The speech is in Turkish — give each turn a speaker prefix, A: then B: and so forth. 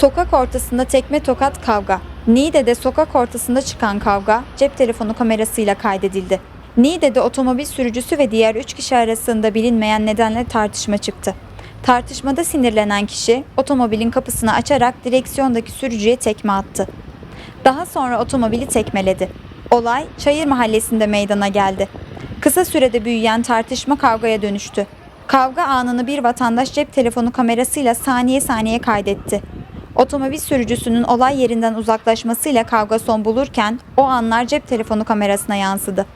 A: Sokak ortasında tekme tokat kavga. Niğde'de sokak ortasında çıkan kavga cep telefonu kamerasıyla kaydedildi. Niğde'de otomobil sürücüsü ve diğer 3 kişi arasında bilinmeyen nedenle tartışma çıktı. Tartışmada sinirlenen kişi otomobilin kapısını açarak direksiyondaki sürücüye tekme attı. Daha sonra otomobili tekmeledi. Olay Çayır Mahallesi'nde meydana geldi. Kısa sürede büyüyen tartışma kavgaya dönüştü. Kavga anını bir vatandaş cep telefonu kamerasıyla saniye saniye kaydetti. Otomobil sürücüsünün olay yerinden uzaklaşmasıyla kavga son bulurken o anlar cep telefonu kamerasına yansıdı.